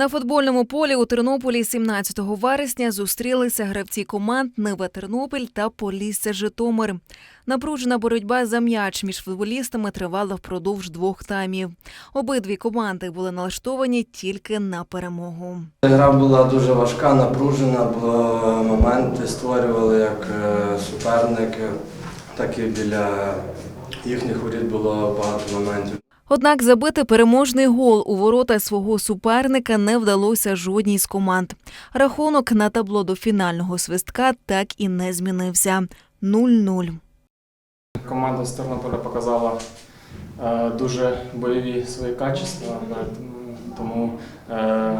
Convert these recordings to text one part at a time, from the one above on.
На футбольному полі у Тернополі 17 вересня зустрілися гравці команд Нива Тернопіль та Полісся Житомир. Напружена боротьба за м'яч між футболістами тривала впродовж двох таймів. Обидві команди були налаштовані тільки на перемогу. Гра була дуже важка, напружена, бо моменти створювали як е, суперники, так і біля їхніх воріт було багато моментів. Однак забити переможний гол у ворота свого суперника не вдалося жодній з команд. Рахунок на табло до фінального свистка так і не змінився 0-0. Команда з Тернополя показала е, дуже бойові свої качества, тому е,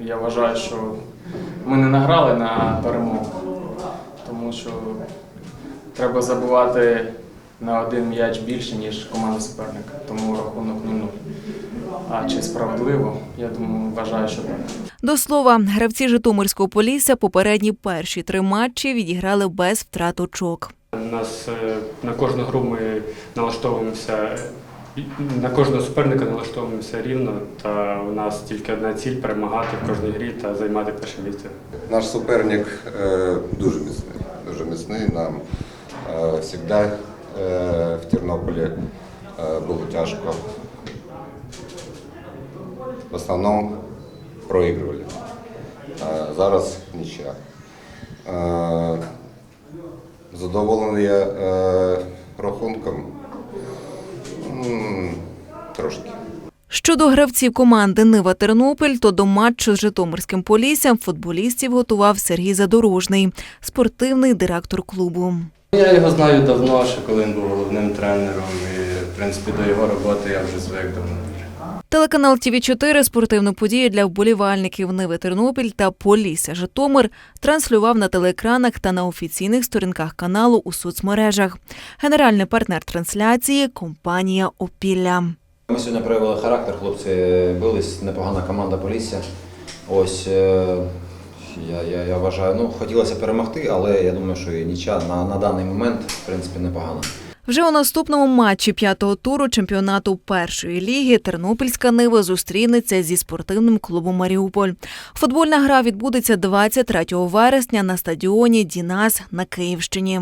я вважаю, що ми не награли на перемогу, тому що треба забувати на один м'яч більше, ніж команда суперника, тому рахунок 0-0. А чи справедливо? Я думаю, вважаю, що так. До слова, гравці Житомирського Полісся попередні перші три матчі відіграли без втрат очок. У нас е, на кожну гру ми налаштовуємося на кожного суперника налаштовуємося рівно. Та у нас тільки одна ціль перемагати в кожній грі та займати перше місце. Наш суперник е, дуже міцний. Дуже міцний. Нам завжди е, в Тернополі е, було тяжко. В основному проігрували. Е, зараз нічия. Е, задоволений я е, рахунком. Щодо гравців команди Нива Тернопіль, то до матчу з Житомирським Поліссям футболістів готував Сергій Задорожний, спортивний директор клубу. Я його знаю давно, ще коли він був головним тренером, і в принципі до його роботи я вже звик давно. Телеканал ТВ 4 спортивну подію для вболівальників Ниви Тернопіль та Полісся Житомир транслював на телеекранах та на офіційних сторінках каналу у соцмережах. Генеральний партнер трансляції компанія Опілля. Ми сьогодні проявили характер, хлопці бились, непогана команда Полісся. Ось е, я, я, я вважаю, ну хотілося перемогти, але я думаю, що і ніча на, на даний момент в принципі непогана. Вже у наступному матчі п'ятого туру чемпіонату першої ліги Тернопільська Нива зустрінеться зі спортивним клубом Маріуполь. Футбольна гра відбудеться 23 вересня на стадіоні Дінас на Київщині.